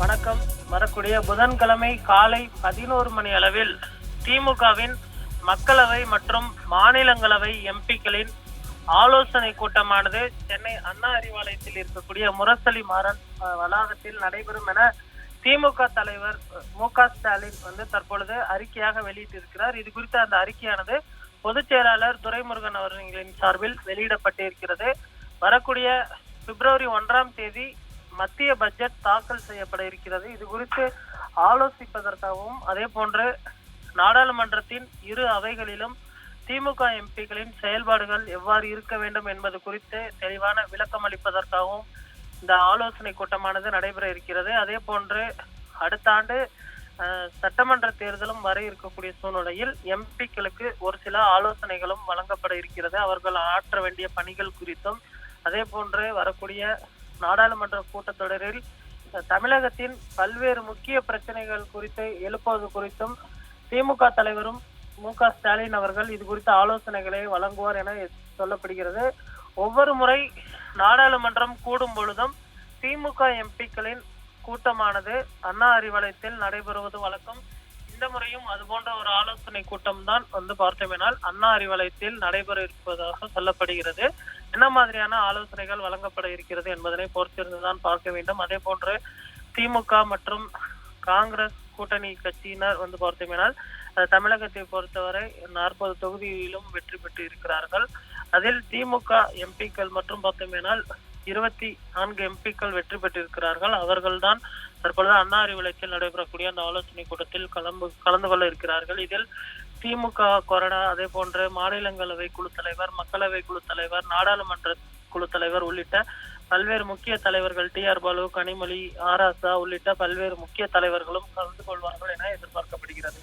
வணக்கம். வரக்கூடிய புதன்கிழமை காலை பதினோரு மணி அளவில் திமுகவின் மக்களவை மற்றும் மாநிலங்களவை எம்பிக்களின் ஆலோசனை கூட்டமானது சென்னை அண்ணா அறிவாலயத்தில் இருக்கக்கூடிய முரசலி மாறன் வளாகத்தில் நடைபெறும் என திமுக தலைவர் மு க ஸ்டாலின் வந்து தற்பொழுது அறிக்கையாக வெளியிட்டிருக்கிறார். இது குறித்த அந்த அறிக்கையானது பொதுச் செயலாளர் துரைமுருகன் அவர்களின் சார்பில் வெளியிடப்பட்டிருக்கிறது. வரக்கூடிய பிப்ரவரி ஒன்றாம் தேதி மத்திய பட்ஜெட் தாக்கல் செய்யப்பட இருக்கிறது. இது குறித்து ஆலோசிப்பதற்காகவும் அதே போன்று நாடாளுமன்றத்தின் இரு அவைகளிலும் திமுக எம்பிக்களின் செயல்பாடுகள் எவ்வாறு இருக்க வேண்டும் என்பது குறித்து தெளிவான விளக்கம் அளிப்பதற்காகவும் இந்த ஆலோசனை கூட்டமானது நடைபெற இருக்கிறது. அதே போன்று அடுத்த ஆண்டு சட்டமன்ற தேர்தலும் வர இருக்கக்கூடிய சூழ்நிலையில் எம்பிக்களுக்கு ஒரு சில ஆலோசனைகளும் வழங்கப்பட இருக்கிறது. அவர்கள் ஆற்ற வேண்டிய பணிகள் குறித்தும் அதே போன்று வரக்கூடிய நாடாளுமன்ற கூட்டத்தொடரில் தமிழகத்தின் பல்வேறு முக்கிய பிரச்சனைகள் குறித்து எழுப்புவது குறித்தும் திமுக தலைவரும் மு க ஸ்டாலின் அவர்கள் இது குறித்த ஆலோசனைகளை வழங்குவார் என சொல்லப்படுகிறது. ஒவ்வொரு முறை நாடாளுமன்றம் கூடும் பொழுதும் திமுக எம்பிக்களின் கூட்டமானது அண்ணா அறிவாலயத்தில் நடைபெறுவது வழக்கம். இந்த முறையும் அது போன்ற ஒரு ஆலோசனை கூட்டம் தான் வந்து பார்த்தோமேனால் அண்ணா அறிவாலயத்தில் நடைபெற இருப்பதாக சொல்லப்படுகிறது. என்ன மாதிரியான ஆலோசனைகள் வழங்கப்பட இருக்கிறது என்பதனை பொறுத்திருந்துதான் பார்க்க வேண்டும். அதே போன்று திமுக மற்றும் காங்கிரஸ் கூட்டணி கட்சியினர் வந்து பார்த்தோமேனால் தமிழகத்தை பொறுத்தவரை நாற்பது தொகுதியிலும் வெற்றி பெற்று இருக்கிறார்கள். அதில் திமுக எம்பிக்கள் மற்றும் பார்த்தோமேனால் இருபத்தி நான்கு எம்பிக்கள் வெற்றி பெற்றிருக்கிறார்கள். அவர்கள்தான் தற்பொழுது அண்ணா அறிவிலத்தில் நடைபெறக்கூடிய அந்த ஆலோசனை கூட்டத்தில் கலந்து கலந்து கொள்ள இருக்கிறார்கள். இதில் திமுக கொறடா அதே போன்று மாநிலங்களவை குழு தலைவர் மக்களவை குழு தலைவர் நாடாளுமன்ற குழு தலைவர் உள்ளிட்ட பல்வேறு முக்கிய தலைவர்கள் டி ஆர் பாலு கனிமொழி ஆராசா உள்ளிட்ட பல்வேறு முக்கிய தலைவர்களும் கலந்து கொள்வார்கள் என எதிர்பார்க்கப்படுகிறது.